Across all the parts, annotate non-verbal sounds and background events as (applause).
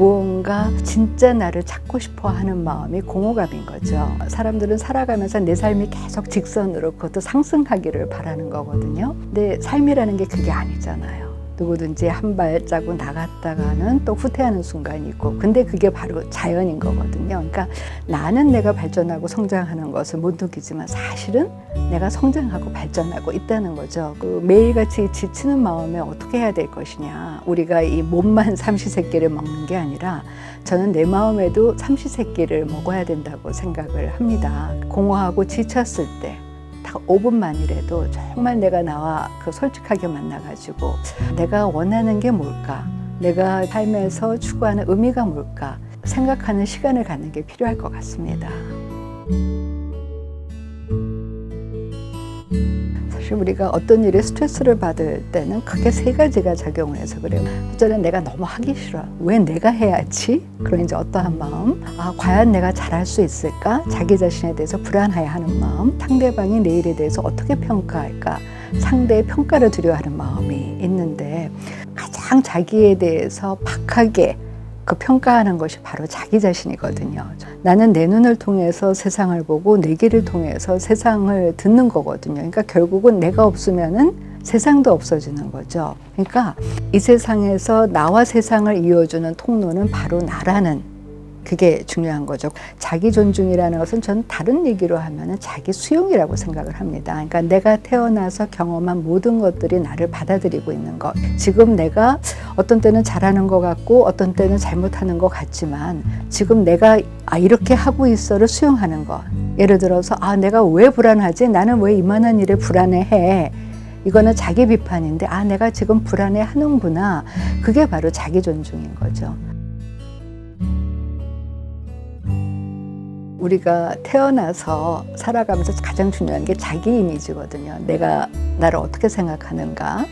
무언가 진짜 나를 찾고 싶어 하는 마음이 공허감인 거죠. 사람들은 살아가면서 내 삶이 계속 직선으로 그것도 상승하기를 바라는 거거든요. 근데 삶이라는 게 그게 아니잖아요. 누구든지 한 발자국 나갔다가는 또 후퇴하는 순간이 있고 근데 그게 바로 자연인 거거든요. 그러니까 나는 내가 발전하고 성장하는 것을 못 느끼지만 사실은 내가 성장하고 발전하고 있다는 거죠. 그 매일같이 지치는 마음에 어떻게 해야 될 것이냐. 우리가 이 몸만 (laughs) 삼시세끼를 먹는 게 아니라 저는 내 마음에도 삼시세끼를 먹어야 된다고 생각을 합니다. 공허하고 지쳤을 때 딱 5분만이라도 정말 내가 나와 그 솔직하게 만나가지고 내가 원하는 게 뭘까? 내가 삶에서 추구하는 의미가 뭘까? 생각하는 시간을 갖는 게 필요할 것 같습니다. 사실 우리가 어떤 일에 스트레스를 받을 때는 크게 세 가지가 작용을 해서 그래요. 첫째는 내가 너무 하기 싫어. 왜 내가 해야지? 그런 이제 어떠한 마음. 아, 과연 내가 잘할 수 있을까? 자기 자신에 대해서 불안해 하는 마음. 상대방이 내 일에 대해서 어떻게 평가할까? 상대의 평가를 두려워하는 마음이 있는데 가장 자기에 대해서 박하게 그 평가하는 것이 바로 자기 자신이거든요. 나는 내 눈을 통해서 세상을 보고 내 귀를 통해서 세상을 듣는 거거든요. 그러니까 결국은 내가 없으면은 세상도 없어지는 거죠. 그러니까 이 세상에서 나와 세상을 이어주는 통로는 바로 나라는 그게 중요한 거죠. 자기 존중이라는 것은 저는 다른 얘기로 하면은 자기 수용이라고 생각을 합니다. 그러니까 내가 태어나서 경험한 모든 것들이 나를 받아들이고 있는 것. 지금 내가 어떤 때는 잘하는 것 같고 어떤 때는 잘못하는 것 같지만 지금 내가 아 이렇게 하고 있어를 수용하는 것. 예를 들어서 아 내가 왜 불안하지? 나는 왜 이만한 일에 불안해해? 이거는 자기 비판인데 아 내가 지금 불안해 하는구나. 그게 바로 자기 존중인 거죠. 우리가 태어나서 살아가면서 가장 중요한 게 자기 이미지거든요. 내가 나를 어떻게 생각하는가.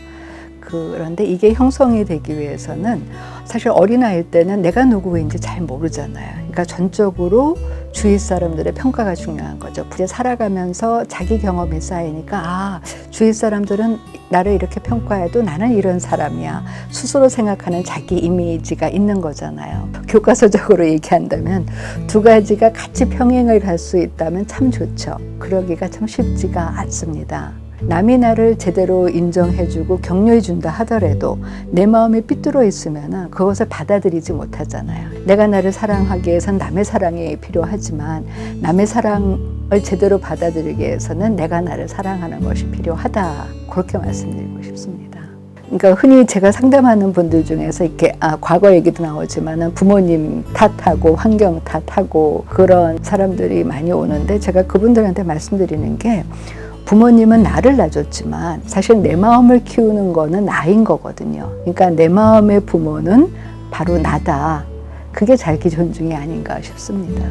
그런데 이게 형성이 되기 위해서는 사실 어린아이일 때는 내가 누구인지 잘 모르잖아요. 그러니까 전적으로 주위 사람들의 평가가 중요한 거죠. 이제 살아가면서 자기 경험이 쌓이니까 아 주위 사람들은 나를 이렇게 평가해도 나는 이런 사람이야. 스스로 생각하는 자기 이미지가 있는 거잖아요. 교과서적으로 얘기한다면 두 가지가 같이 평행을 갈 수 있다면 참 좋죠. 그러기가 참 쉽지가 않습니다. 남이 나를 제대로 인정해주고 격려해준다 하더라도 내 마음이 삐뚤어 있으면 그것을 받아들이지 못하잖아요. 내가 나를 사랑하기 위해선 남의 사랑이 필요하지만 남의 사랑을 제대로 받아들이기 위해서는 내가 나를 사랑하는 것이 필요하다. 그렇게 말씀드리고 싶습니다. 그러니까 흔히 제가 상담하는 분들 중에서 이렇게 아, 과거 얘기도 나오지만은 부모님 탓하고 환경 탓하고 그런 사람들이 많이 오는데 제가 그분들한테 말씀드리는 게 부모님은 나를 낳아줬지만 사실 내 마음을 키우는 거는 나인 거거든요. 그러니까 내 마음의 부모는 바로 나다. 그게 자기 존중이 아닌가 싶습니다.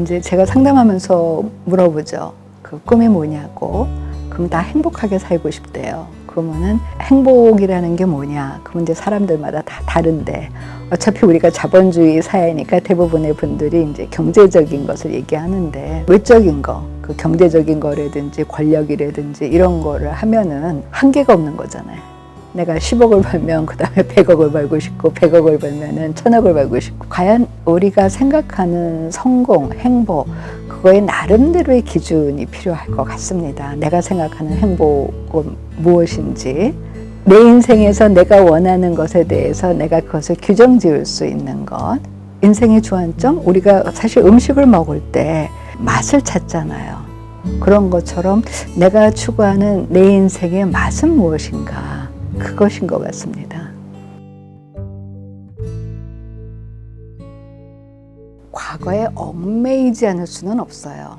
이제 제가 상담하면서 물어보죠. 그 꿈이 뭐냐고. 그럼 다 행복하게 살고 싶대요. 그러면은 행복이라는 게 뭐냐? 그러면 이제 사람들마다 다 다른데 어차피 우리가 자본주의 사회니까 대부분의 분들이 이제 경제적인 것을 얘기하는데 외적인 거, 그 경제적인 거라든지 권력이라든지 이런 거를 하면은 한계가 없는 거잖아요. 내가 10억을 벌면 그 다음에 100억을 벌고 싶고 100억을 벌면은 1000억을 벌고 싶고 과연 우리가 생각하는 성공, 행복 그거에 나름대로의 기준이 필요할 것 같습니다. 내가 생각하는 행복은 무엇인지 내 인생에서 내가 원하는 것에 대해서 내가 그것을 규정 지을 수 있는 것. 인생의 주안점? 우리가 사실 음식을 먹을 때 맛을 찾잖아요. 그런 것처럼 내가 추구하는 내 인생의 맛은 무엇인가? 그것인 것 같습니다. 과거에 얽매이지 않을 수는 없어요.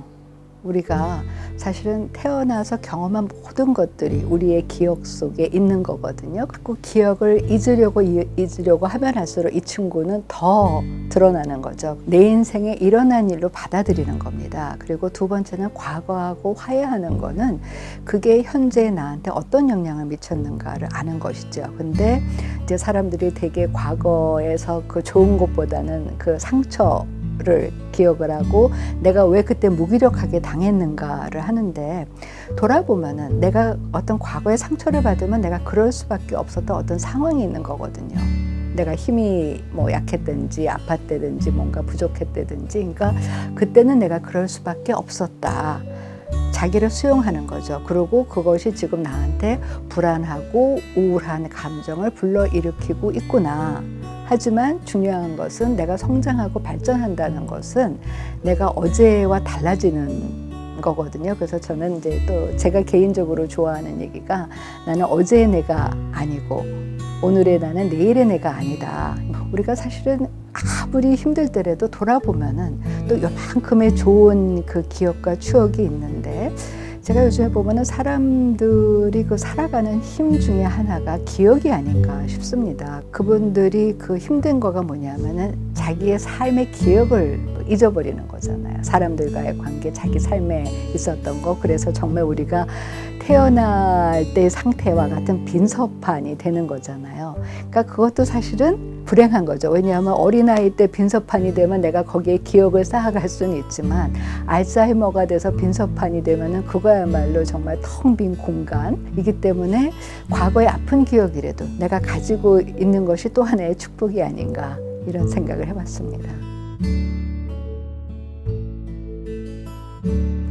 우리가 사실은 태어나서 경험한 모든 것들이 우리의 기억 속에 있는 거거든요. 그 기억을 잊으려고 잊으려고 하면 할수록 이 친구는 더 드러나는 거죠. 내 인생에 일어난 일로 받아들이는 겁니다. 그리고 두 번째는 과거하고 화해하는 거는 그게 현재 나한테 어떤 영향을 미쳤는가를 아는 것이죠. 근데 이제 사람들이 되게 과거에서 그 좋은 것보다는 그 상처 를 기억을 하고 내가 왜 그때 무기력하게 당했는가를 하는데 돌아보면은 내가 어떤 과거의 상처를 받으면 내가 그럴 수밖에 없었던 어떤 상황이 있는 거거든요. 내가 힘이 뭐 약했든지 아팠다든지 뭔가 부족했다든지 그러니까 그때는 내가 그럴 수밖에 없었다. 자기를 수용하는 거죠. 그리고 그것이 지금 나한테 불안하고 우울한 감정을 불러일으키고 있구나. 하지만 중요한 것은 내가 성장하고 발전한다는 것은 내가 어제와 달라지는 거거든요. 그래서 저는 이제 또 제가 개인적으로 좋아하는 얘기가 나는 어제의 내가 아니고 오늘의 나는 내일의 내가 아니다. 우리가 사실은 아무리 힘들 때라도 돌아보면은 또 요만큼의 좋은 그 기억과 추억이 있는데 제가 요즘에 보면은 사람들이 그 살아가는 힘 중에 하나가 기억이 아닌가 싶습니다. 그분들이 그 힘든 거가 뭐냐면은 자기의 삶의 기억을 잊어버리는 거잖아요. 사람들과의 관계, 자기 삶에 있었던 거. 그래서 정말 우리가 태어날 때 상태와 같은 빈서판이 되는 거잖아요. 그러니까 그것도 사실은 불행한 거죠. 왜냐하면 어린아이 때 빈서판이 되면 내가 거기에 기억을 쌓아갈 수는 있지만 알츠하이머가 돼서 빈서판이 되면은 그거야말로 정말 텅 빈 공간이기 때문에 과거의 아픈 기억이라도 내가 가지고 있는 것이 또 하나의 축복이 아닌가 이런 생각을 해봤습니다.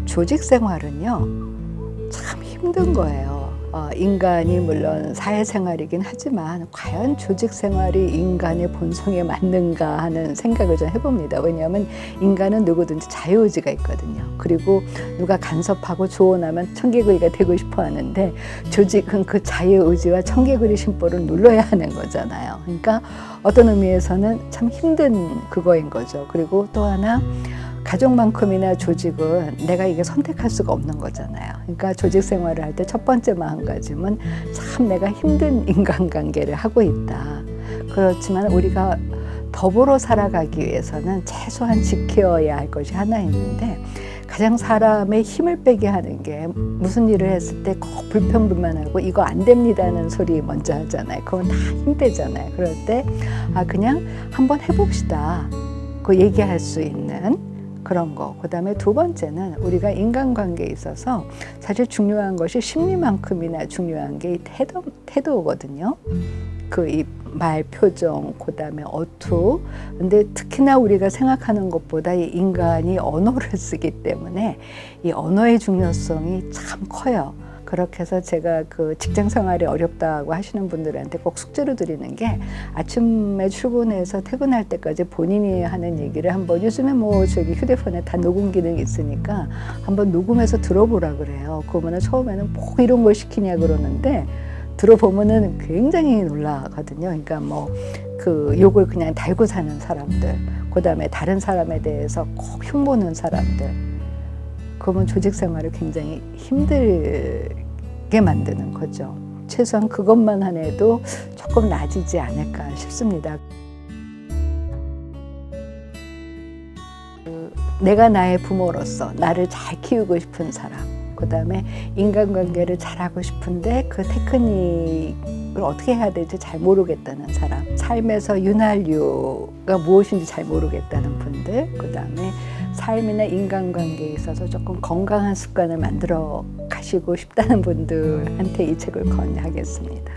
조직 생활은요, 참 힘든 거예요. 어, 인간이 물론 사회생활이긴 하지만 과연 조직 생활이 인간의 본성에 맞는가 하는 생각을 좀 해봅니다. 왜냐하면 인간은 누구든지 자유의지가 있거든요. 그리고 누가 간섭하고 조언하면 청개구리가 되고 싶어 하는데 조직은 그 자유의지와 청개구리 심보를 눌러야 하는 거잖아요. 그러니까 어떤 의미에서는 참 힘든 그거인 거죠. 그리고 또 하나 가족만큼이나 조직은 내가 이게 선택할 수가 없는 거잖아요. 그러니까 조직 생활을 할 때 첫 번째 마음가짐은 참 내가 힘든 (laughs) 인간관계를 하고 있다. 그렇지만 우리가 더불어 살아가기 위해서는 최소한 지켜야 할 것이 하나 있는데 가장 사람의 힘을 빼게 하는 게 무슨 일을 했을 때 꼭 불평불만하고 이거 안 됩니다는 소리 먼저 하잖아요. 그건 다 힘들잖아요. 그럴 때 아 그냥 한번 해봅시다. 그 얘기할 수 있는 그런 거. 그 다음에 두 번째는 우리가 인간관계에 있어서 사실 중요한 것이 심리만큼이나 중요한 게이 태도, 태도거든요. 그 이 말, 표정, 그 다음에 어투. 근데 특히나 우리가 생각하는 것보다 이 인간이 언어를 쓰기 때문에 이 언어의 중요성이 참 커요. 그렇게 해서 제가 그 직장 생활이 어렵다고 하시는 분들한테 꼭 숙제로 드리는 게 아침에 출근해서 퇴근할 때까지 본인이 하는 얘기를 한번 요즘에 뭐 저기 휴대폰에 다 녹음 기능이 있으니까 한번 녹음해서 들어보라 그래요. 그러면은 처음에는 뭐 이런 걸 시키냐 그러는데 들어보면은 굉장히 놀라거든요. 그러니까 뭐 그 욕을 그냥 달고 사는 사람들, 그 다음에 다른 사람에 대해서 꼭 흉보는 사람들, 그러면 조직 생활을 굉장히 힘들게 만드는 거죠. 최소한 그것만 한 해도 조금 나아지지 않을까 싶습니다. 그 내가 나의 부모로서 나를 잘 키우고 싶은 사람, 그 다음에 인간관계를 잘하고 싶은데 그 테크닉을 어떻게 해야 될지 잘 모르겠다는 사람, 삶에서 윤활유가 무엇인지 잘 모르겠다는 분들, 그 다음에 삶이나 인간관계에 있어서 조금 건강한 습관을 만들어 가시고 싶다는 분들한테 이 책을 건의하겠습니다.